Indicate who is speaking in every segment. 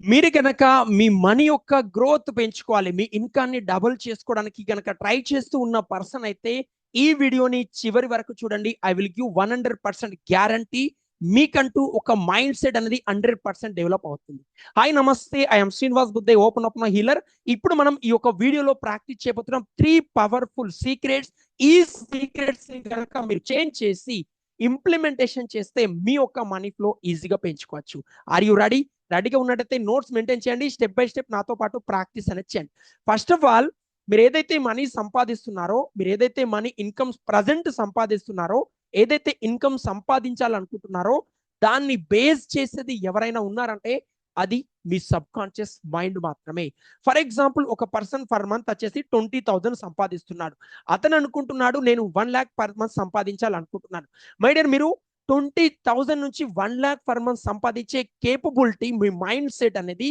Speaker 1: మీరు కనుక మీ మనీ యొక్క గ్రోత్ పెంచుకోవాలి మీ ఇన్కమ్ని డబుల్ చేసుకోవడానికి కనుక ట్రై చేస్తూ ఉన్న పర్సన్ అయితే ఈ వీడియోని చివరి వరకు చూడండి. I will give one hundred percent guarantee. మీకంటూ ఒక మైండ్ సెట్ అనేది హండ్రెడ్ పర్సెంట్ డెవలప్ అవుతుంది. హాయ్ నమస్తే. I'm Srinivas Buddhe open up healer. ఇప్పుడు మనం ఈ యొక్క వీడియోలో ప్రాక్టీస్ చేయబోతున్నాం. Three powerful secrets. ఈ సీక్రెట్స్ కనుక మీరు చేంజ్ చేసి ఇంప్లిమెంటేషన్ చేస్తే మీ యొక్క మనీ ఫ్లో ఈజీగా పెంచుకోవచ్చు. Are you ready? రెడీగా ఉన్నట్టయితే నోట్స్ మెయింటైన్ చేయండి. స్టెప్ బై స్టెప్ నాతో పాటు ప్రాక్టీస్ అనేది చేయండి. ఫస్ట్ ఆఫ్ ఆల్ మీరు ఏదైతే మనీ సంపాదిస్తున్నారో మీరు ఏదైతే మనీ ఇన్కమ్ ప్రజెంట్ సంపాదిస్తున్నారో ఏదైతే ఇన్కమ్ సంపాదించాలనుకుంటున్నారో దాన్ని బేస్ చేసేది ఎవరైనా ఉన్నారంటే అది మీ సబ్ కాన్షియస్ మైండ్ మాత్రమే. ఫర్ ఎగ్జాంపుల్ ఒక పర్సన్ పర్ మంత్ వచ్చేసి ట్వంటీ థౌజండ్ సంపాదిస్తున్నాడు. అతను అనుకుంటున్నాడు నేను వన్ ల్యాక్ పర్ మంత్ సంపాదించాలనుకుంటున్నాను. మై డియర్ మీరు ట్వంటీ థౌజండ్ నుంచి వన్ ల్యాక్ పర్ మంత్ సంపాదించే కేపబిలిటీ మీ మైండ్ సెట్ అనేది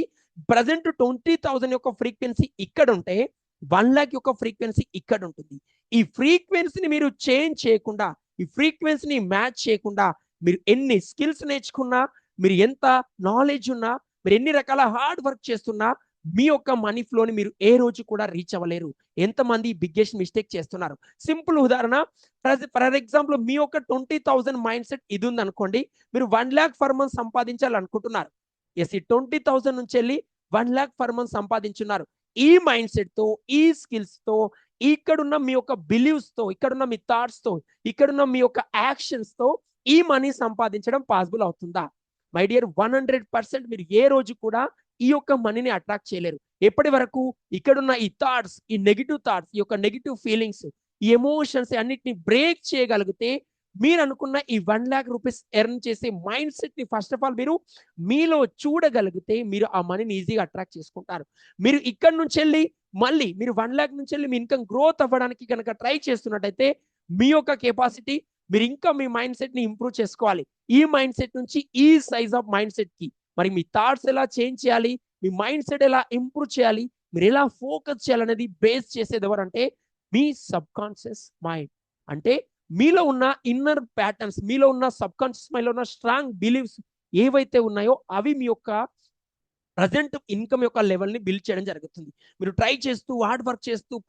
Speaker 1: ప్రజెంట్ ట్వంటీ థౌజండ్ యొక్క ఫ్రీక్వెన్సీ ఇక్కడ ఉంటే వన్ ల్యాక్ యొక్క ఫ్రీక్వెన్సీ ఇక్కడ ఉంటుంది. ఈ ఫ్రీక్వెన్సీని మీరు చేంజ్ చేయకుండా ఈ ఫ్రీక్వెన్సీని మ్యాచ్ చేయకుండా మీరు ఎన్ని స్కిల్స్ నేర్చుకున్నా మీరు ఎంత నాలెడ్జ్ ఉన్నా మీరు ఎన్ని రకాల హార్డ్ వర్క్ చేస్తున్నా మీ యొక్క మనీ ఫ్లోని మీరు ఏ రోజు కూడా రీచ్ అవ్వలేరు. ఎంతమంది బిగ్గెస్ట్ మిస్టేక్ చేస్తున్నారు. సింపుల్ ఉదాహరణ ఫర్ ఎగ్జాంపుల్ మీ యొక్క ట్వంటీ థౌసండ్ మైండ్ సెట్ ఇది ఉంది అనుకోండి మీరు వన్ ల్యాక్ ఫర్ మంత్ సంపాదించాలనుకుంటున్నారు. ఎస్ ఈ ట్వంటీ థౌసండ్ నుంచి వెళ్ళి వన్ ల్యాక్ ఫర్ మంత్ సంపాదించున్నారు. ఈ మైండ్ సెట్తో ఈ స్కిల్స్తో ఇక్కడున్న మీ యొక్క బిలీవ్స్తో ఇక్కడున్న మీ థాట్స్తో ఇక్కడున్న మీ యొక్క యాక్షన్స్తో ఈ మనీ సంపాదించడం పాసిబుల్ అవుతుందా? My dear one hundred percent మీరు ఏ రోజు కూడా ఈ యొక్క మనీని అట్రాక్ట్ చేయలేరు. ఎప్పటి వరకు ఇక్కడున్న ఈ థాట్స్ ఈ నెగిటివ్ థాట్స్ ఈ యొక్క నెగిటివ్ ఫీలింగ్స్ ఈ ఎమోషన్స్ అన్నిటిని బ్రేక్ చేయగలిగితే మీరు అనుకున్న ఈ వన్ ల్యాక్ రూపీస్ ఎర్న్ చేసే మైండ్ సెట్ని ఫస్ట్ ఆఫ్ ఆల్ మీరు మీలో చూడగలిగితే మీరు ఆ మనీని ఈజీగా అట్రాక్ట్ చేసుకుంటారు. మీరు ఇక్కడ నుంచి వెళ్ళి మళ్ళీ మీరు వన్ ల్యాక్ నుంచి వెళ్ళి మీ ఇన్కమ్ గ్రోత్ అవ్వడానికి కనుక ట్రై చేస్తున్నట్టయితే మీ యొక్క కెపాసిటీ మీరు ఇంకా మీ మైండ్ సెట్ని ఇంప్రూవ్ చేసుకోవాలి. ఈ మైండ్ సెట్ నుంచి ఈ సైజ్ ఆఫ్ మైండ్ సెట్కి. మరి మీ థాట్స్ ఎలా చేంజ్ చేయాలి? మీ మైండ్ సెట్ ఎలా ఇంప్రూవ్ చేయాలి? మీరు ఎలా ఫోకస్ చేయాలనేది బేస్ చేసేది ఎవరంటే మీ సబ్ కాన్షియస్ మైండ్ అంటే మీలో ఉన్న ఇన్నర్ ప్యాటర్న్స్ మీలో ఉన్న సబ్ కాన్షియస్ మైండ్లో ఉన్న స్ట్రాంగ్ బిలీవ్స్ ఏవైతే ఉన్నాయో అవి మీ యొక్క ప్రజెంట్ ఇన్కమ్ యొక్క లెవెల్ని బిల్డ్ చేయడం జరుగుతుంది. మీరు ట్రై చేస్తూ హార్డ్ వర్క్ చేస్తూ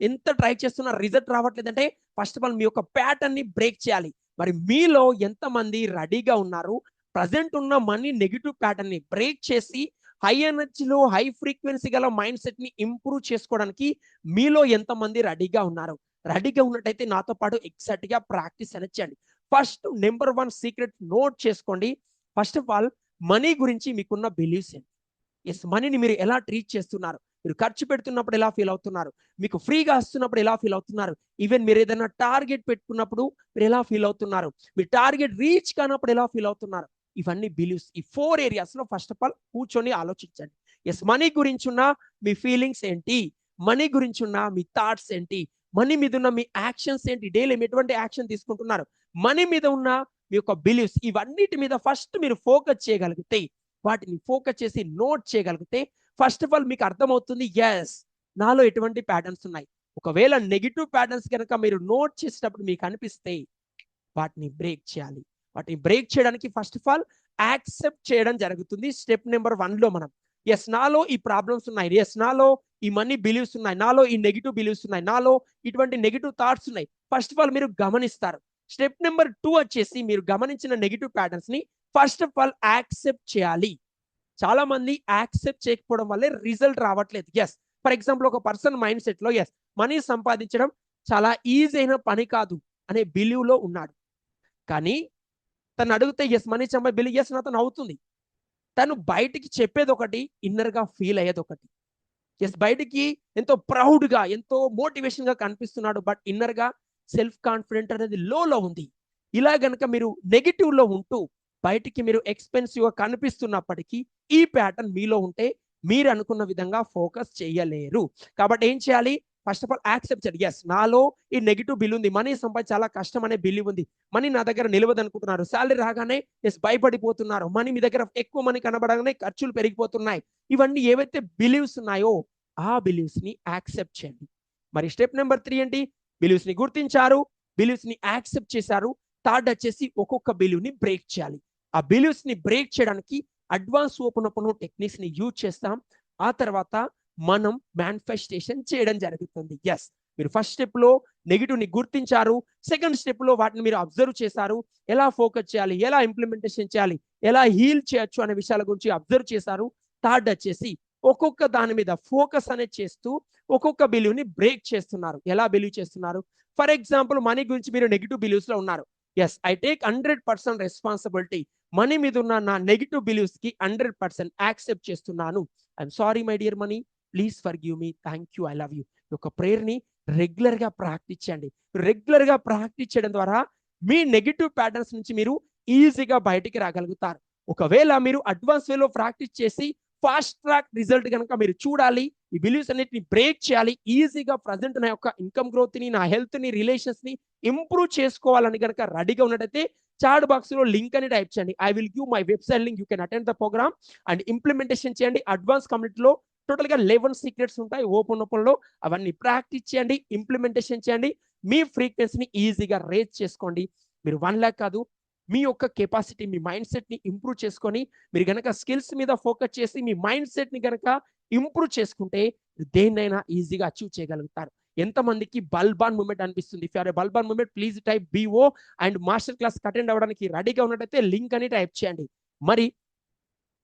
Speaker 1: ఎంత ట్రై చేస్తున్నా రిజల్ట్ రావట్లేదంటే ఫస్ట్ ఆఫ్ ఆల్ మీ యొక్క ప్యాటర్న్ని బ్రేక్ చేయాలి. మరి మీలో ఎంతమంది రెడీగా ఉన్నారు? ప్రజెంట్ ఉన్న మనీ నెగిటివ్ ప్యాటర్న్ని బ్రేక్ చేసి హై ఎనర్జీలో హై ఫ్రీక్వెన్సీ గల మైండ్ సెట్ని ఇంప్రూవ్ చేసుకోవడానికి మీలో ఎంతమంది రెడీగా ఉన్నారు? రెడీగా ఉన్నట్టయితే నాతో పాటు ఎగ్జాక్ట్గా ప్రాక్టీస్ అనేది చేయండి. First number one secret note చేసుకోండి. ఫస్ట్ ఆఫ్ ఆల్ మనీ గురించి మీకున్న బిలీవ్స్ ఏంటి? ఎస్ మనీని మీరు ఎలా ట్రీట్ చేస్తున్నారు? మీరు ఖర్చు పెడుతున్నప్పుడు ఎలా ఫీల్ అవుతున్నారు? మీకు ఫ్రీగా వస్తున్నప్పుడు ఎలా ఫీల్ అవుతున్నారు? ఈవెన్ మీరు ఏదైనా టార్గెట్ పెట్టుకున్నప్పుడు మీరు ఎలా ఫీల్ అవుతున్నారు? మీరు టార్గెట్ రీచ్ కానప్పుడు ఎలా ఫీల్ అవుతున్నారు? ఇవన్నీ బిలీవ్స్. ఈ ఫోర్ ఏరియాస్లో ఫస్ట్ ఆఫ్ ఆల్ కూర్చొని ఆలోచించండి. ఎస్ మనీ గురించి ఉన్న మీ ఫీలింగ్స్ ఏంటి? మనీ గురించి ఉన్న మీ థాట్స్ ఏంటి? మనీ మీద ఉన్న మీ యాక్షన్స్ ఏంటి? డైలీ ఎటువంటి యాక్షన్ తీసుకుంటున్నారు? మనీ మీద ఉన్న మీ యొక్క బిలీవ్స్ ఇవన్నిటి మీద ఫస్ట్ మీరు ఫోకస్ చేయగలిగితే వాటిని ఫోకస్ చేసి నోట్ చేయగలిగితే ఫస్ట్ ఆఫ్ ఆల్ మీకు అర్థమవుతుంది ఎస్ నాలో ఎటువంటి ప్యాటర్న్స్ ఉన్నాయి? ఒకవేళ నెగిటివ్ ప్యాటర్న్స్ కనుక మీరు నోట్ చేసేటప్పుడు మీకు అనిపిస్తే వాటిని బ్రేక్ చేయాలి. వాటిని బ్రేక్ చేయడానికి ఫస్ట్ ఆఫ్ ఆల్ యాక్సెప్ట్ చేయడం జరుగుతుంది. స్టెప్ నెంబర్ వన్లో మనం ఎస్ నాలో ఈ ప్రాబ్లమ్స్ ఉన్నాయి. ఎస్ నాలో ఈ మనీ బిలీవ్స్ ఉన్నాయి. నాలో ఈ నెగిటివ్ బిలీవ్స్ ఉన్నాయి. నాలో ఇటువంటి నెగిటివ్ థాట్స్ ఉన్నాయి. ఫస్ట్ ఆఫ్ ఆల్ మీరు గమనిస్తారు. స్టెప్ నెంబర్ టూ వచ్చేసి మీరు గమనించిన నెగిటివ్ ప్యాటర్న్స్ని ఫస్ట్ ఆఫ్ ఆల్ యాక్సెప్ట్ చేయాలి. చాలా మంది యాక్సెప్ట్ చేయకపోవడం వల్లే రిజల్ట్ రావట్లేదు. ఎస్. ఫర్ ఎగ్జాంపుల్ ఒక పర్సన్ మైండ్ సెట్లో ఎస్ మనీ సంపాదించడం చాలా ఈజీ అయిన పని కాదు అనే బిలీవ్లో ఉన్నాడు. కానీ తను అడిగితే ఎస్ మనీ సంపాది బిలీవ్ ఎస్ అతను అవుతుంది తను బయటికి చెప్పేది ఒకటి ఇన్నర్గా ఫీల్ అయ్యేది ఒకటి ఎస్ బయటికి ఎంతో ప్రౌడ్గా ఎంతో మోటివేషన్గా కనిపిస్తున్నాడు బట్ ఇన్నర్గా సెల్ఫ్ కాన్ఫిడెంట్ అనేది లోలో ఉంది. ఇలా గనక మీరు నెగిటివ్లో ఉంటూ బయటికి మీరు ఎక్స్పెన్సివ్గా కనిపిస్తున్నప్పటికీ ఈ ప్యాటర్న్ మీలో ఉంటే మీరు అనుకున్న విధంగా ఫోకస్ చేయలేరు. కాబట్టి ఏం చేయాలి? ఫస్ట్ ఆఫ్ ఆల్ యాక్సెప్ట్ చేయండి ఎస్ నాలో ఈ నెగిటివ్ బిల్ ఉంది. మనీ సంపాది చాలా కష్టం అనే బిల్ ఉంది. మనీ నా దగ్గర నిలవదు అనుకుంటున్నారు శాలరీ రాగానే ఎస్ భయపడిపోతున్నారు. మనీ మీ దగ్గర ఎక్కువ మనీ కనబడగానే ఖర్చులు పెరిగిపోతున్నాయి. ఇవన్నీ ఏవైతే బిలీవ్స్ ఉన్నాయో ఆ బిలీవ్స్ని యాక్సెప్ట్ చేయండి. మరి స్టెప్ నెంబర్ త్రీ ఏంటి? బిలీవ్స్ని గుర్తించారు. బిలీవ్స్ని యాక్సెప్ట్ చేశారు. థర్డ్ వచ్చేసి ఒక్కొక్క బిలీవ్ని బ్రేక్ చేయాలి. ఆ బిలీవ్స్ని బ్రేక్ చేయడానికి అడ్వాన్స్ ఓపెన్ ఓపెన్ టెక్నిక్స్ని యూజ్ చేస్తాం. ఆ తర్వాత మనం మేనిఫెస్టేషన్ చేయడం జరుగుతుంది. ఎస్ మీరు ఫస్ట్ స్టెప్లో నెగిటివ్ని గుర్తించారు. సెకండ్ స్టెప్లో వాటిని మీరు అబ్జర్వ్ చేశారు. ఎలా ఫోకస్ చేయాలి? ఎలా ఇంప్లిమెంటేషన్ చేయాలి? ఎలా హీల్ చేయొచ్చు అనే విషయాల గురించి అబ్జర్వ్ చేశారు. థర్డ్ వచ్చేసి ఒక్కొక్క దాని మీద ఫోకస్ అనేది చేస్తూ ఒక్కొక్క బిలీవ్ని బ్రేక్ చేస్తున్నారు. ఎలా బిలీవ్ చేస్తున్నారు? ఫర్ ఎగ్జాంపుల్ మనీ గురించి మీరు నెగిటివ్ బిలీవ్స్లో ఉన్నారు. Yes I take hundred percent responsibility money మీద ఉన్న నా నెగిటివ్ బిలీవ్స్కి హండ్రెడ్ పర్సెంట్ యాక్సెప్ట్ చేస్తున్నాను. I'm sorry my dear money please forgive me thank you I love you. ఈ ప్రేయర్ని రెగ్యులర్గా ప్రాక్టీస్ చేయండి. రెగ్యులర్గా ప్రాక్టీస్ చేయడం ద్వారా మీ నెగిటివ్ ప్యాటర్న్స్ నుంచి మీరు ఈజీగా బయటికి రాగలుగుతారు. ఒకవేళ మీరు అడ్వాన్స్ వేలో ప్రాక్టీస్ చేసి ఫాస్ట్ ట్రాక్ రిజల్ట్ కనుక మీరు చూడాలి ఈ బిలీవ్స్ అన్నిటిని బ్రేక్ చేయాలి ఈజీగా ప్రజెంట్ నా యొక్క ఇన్కమ్ గ్రోత్ని నా హెల్త్ని రిలేషన్స్ని రిలేషన్స్ని ఇంప్రూవ్ చేసుకోవాలని కనుక రెడీగా ఉన్నట్టయితే చాట్ బాక్స్లో లింక్ అని టైప్ చేయండి. I will give my website link you can attend the program. And implementation చేయండి. అడ్వాన్స్ కమ్యూనిటీలో టోటల్గా లెవెన్ సీక్రెట్స్ ఉంటాయి. ఓపెన్ ఓపెన్లో అవన్నీ ప్రాక్టీస్ చేయండి ఇంప్లిమెంటేషన్ చేయండి. మీ ఫ్రీక్వెన్సీని ఈజీగా రేజ్ చేసుకోండి. మీరు వన్ ల్యాక్ కాదు మీ యొక్క కెపాసిటీ మీ మైండ్ సెట్ని ఇంప్రూవ్ చేసుకొని మీరు గనక స్కిల్స్ మీద ఫోకస్ చేసి మీ మైండ్ సెట్ని గనక ఇంప్రూవ్ చేసుకుంటే దేన్నైనా ఈజీగా అచీవ్ చేయగలుగుతారు. ఎంతమందికి బల్బాన్ మూమెంట్ అనిపిస్తుంది. If are bulb on moment please type B O and master class attend అవ్వడానికి రెడీగా ఉన్నట్టయితే లింక్ అని టైప్ చేయండి. మరి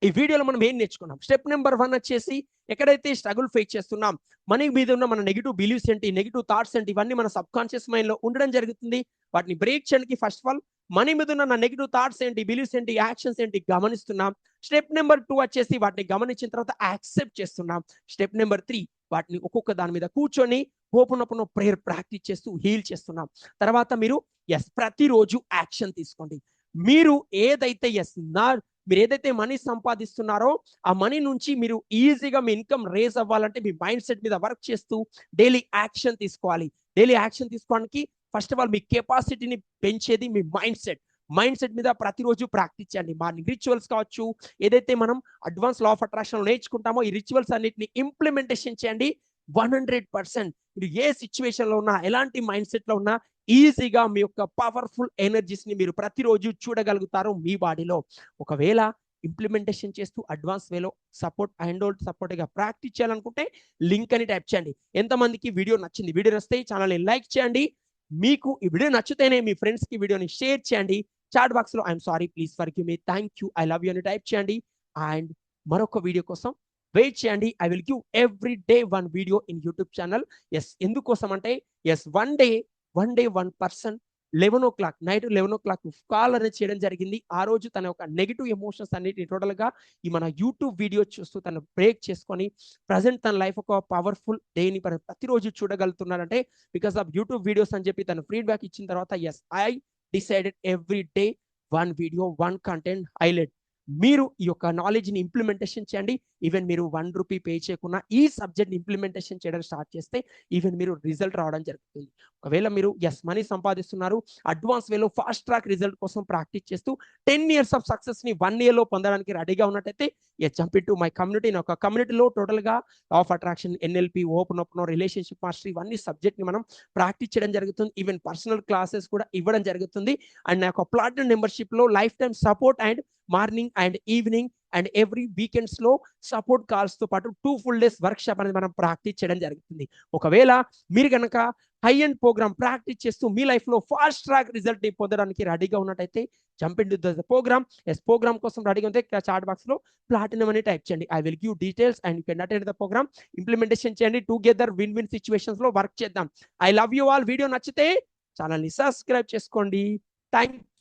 Speaker 1: ఈ వీడియోలో మనం ఏం నేర్చుకున్నాం? స్టెప్ నెంబర్ వన్ వచ్చేసి ఎక్కడైతే స్ట్రగుల్ ఫేస్ చేస్తున్నాం మనీ మీద ఉన్న మన నెగిటివ్ బిలీవ్స్ ఏంటి నెగిటివ్ థాట్స్ ఏంటి ఇవన్నీ మన సబ్ కాన్షియస్ మైండ్లో ఉండడం జరుగుతుంది. వాటిని బ్రేక్ చేయడానికి ఫస్ట్ ఆఫ్ ఆల్ మనీ మీద ఉన్న నా నెగిటివ్ థాట్స్ ఏంటి బిలీవ్స్ ఏంటి యాక్షన్స్ ఏంటి గమనిస్తున్నాం. స్టెప్ నెంబర్ టూ వచ్చేసి వాటిని గమనించిన తర్వాత యాక్సెప్ట్ చేస్తున్నాం. స్టెప్ నెంబర్ త్రీ వాటిని ఒక్కొక్క దాని మీద కూర్చొని ఓపెన్ ప్రేయర్ ప్రాక్టీస్ చేస్తూ హీల్ చేస్తున్నాం. తర్వాత మీరు ఎస్ ప్రతిరోజు యాక్షన్ తీసుకోండి. మీరు ఏదైతే ఎస్ నా మీరు ఏదైతే మనీ సంపాదిస్తున్నారో ఆ మనీ నుంచి మీరు ఈజీగా మీ ఇన్కమ్ రేజ్ అవ్వాలంటే మీ మైండ్ సెట్ మీద వర్క్ చేస్తూ డైలీ యాక్షన్ తీసుకోవాలి. డైలీ యాక్షన్ తీసుకోవడానికి ఫస్ట్ ఆఫ్ ఆల్ మీ కెపాసిటీని పెంచేది మీ మైండ్ సెట్. మైండ్ సెట్ మీద ప్రతిరోజు ప్రాక్టీస్ చేయండి. మార్నింగ్ రిచువల్స్ కావచ్చు ఏదైతే మనం అడ్వాన్స్ లా ఆఫ్ అట్రాక్షన్ నేర్చుకుంటామో ఈ రిచువల్స్ అన్నిటిని ఇంప్లిమెంటేషన్ చేయండి వన్ హండ్రెడ్ పర్సెంట్. మీరు ఏ సిచ్యువేషన్లో ఉన్నా ఎలాంటి మైండ్ సెట్లో ఉన్నా ఈజీగా మీ యొక్క పవర్ఫుల్ ఎనర్జీస్ని మీరు ప్రతిరోజు చూడగలుగుతారు మీ బాడీలో. ఒకవేళ ఇంప్లిమెంటేషన్ చేస్తూ అడ్వాన్స్ వేలో సపోర్ట్ హ్యాండ్ హోల్డ్ సపోర్ట్గా ప్రాక్టీస్ చేయాలనుకుంటే లింక్ అని టైప్ చేయండి. ఎంతమందికి వీడియో నచ్చింది? వీడియో నచ్చితే ఛానల్ని లైక్ చేయండి. మీకు ఈ వీడియో నచ్చితేనే మీ ఫ్రెండ్స్కి వీడియోని షేర్ చేయండి. చాట్ బాక్స్లో I'm sorry please forgive me thank you I love you అని టైప్ చేయండి. అండ్ మరొక వీడియో కోసం వెయిట్ చేయండి. I will give every day one video in YouTube channel yes ఎందుకోసం అంటే yes one day one day one person eleven o'clock night eleven o'clock call అనేది చేయడం జరిగింది. ఆ రోజు తన యొక్క నెగిటివ్ ఎమోషన్స్ అన్నిటిని టోటల్గా ఈ మన యూట్యూబ్ వీడియో చూస్తూ తను బ్రేక్ చేసుకొని ప్రజెంట్ తన లైఫ్ ఒక పవర్ఫుల్ డేని ప్రతిరోజు చూడగలుగుతున్నారంటే బికాస్ ఆఫ్ యూట్యూబ్ వీడియోస్ అని చెప్పి తను ఫీడ్బ్యాక్ ఇచ్చిన తర్వాత yes I decided every day one video one content highlight మీరు ఈ యొక్క నాలెడ్జ్ని ఇంప్లిమెంటేషన్ చేయండి. ఈవెన్ మీరు వన్ రూపీ పే చేయకుండా ఈ సబ్జెక్ట్ ఇంప్లిమెంటేషన్ చేయడం స్టార్ట్ చేస్తే ఈవెన్ మీరు రిజల్ట్ రావడం జరుగుతుంది. ఒకవేళ మీరు ఎస్ మనీ సంపాదిస్తున్నారు అడ్వాన్స్ వేలో ఫాస్ట్ ట్రాక్ రిజల్ట్ కోసం ప్రాక్టీస్ చేస్తూ టెన్ ఇయర్స్ ఆఫ్ సక్సెస్ని వన్ ఇయర్లో పొందడానికి రెడీగా ఉన్నట్టయితే yes jump to my community ఒక కమ్యూనిటీలో టోటల్గా of attraction NLP open open relationship master ఇవన్నీ సబ్జెక్ట్ని మనం ప్రాక్టీస్ చేయడం జరుగుతుంది. ఈవెన్ పర్సనల్ క్లాసెస్ కూడా ఇవ్వడం జరుగుతుంది. అండ్ నా యొక్క platinum మెంబర్షిప్లో lifetime support and morning and evening and every వీకెండ్స్లో సపోర్ట్ కాల్స్తో పాటు two full days workshop అనేది మనం ప్రాక్టీస్ చేయడం జరుగుతుంది. ఒకవేళ మీరు కనుక హై అండ్ ప్రోగ్రామ్ ప్రాక్టీస్ చేస్తూ మీ లైఫ్లో ఫాస్ట్ ట్రాక్ రిజల్ట్ని పొందడానికి రెడీగా ఉన్నట్టయితే jump in the program yes program కోసం రెడీగా ఉంటే చాట్ బాక్స్లో ప్లాటినం అని టైప్ చేయండి. I will give details and you can attend the program implementation చేయండి. టుగెదర్ విన్ విన్ సిచ్యువేషన్స్లో వర్క్ చేద్దాం. I love you all video నచ్చితే ఛానల్ని సబ్స్క్రైబ్ చేసుకోండి. థ్యాంక్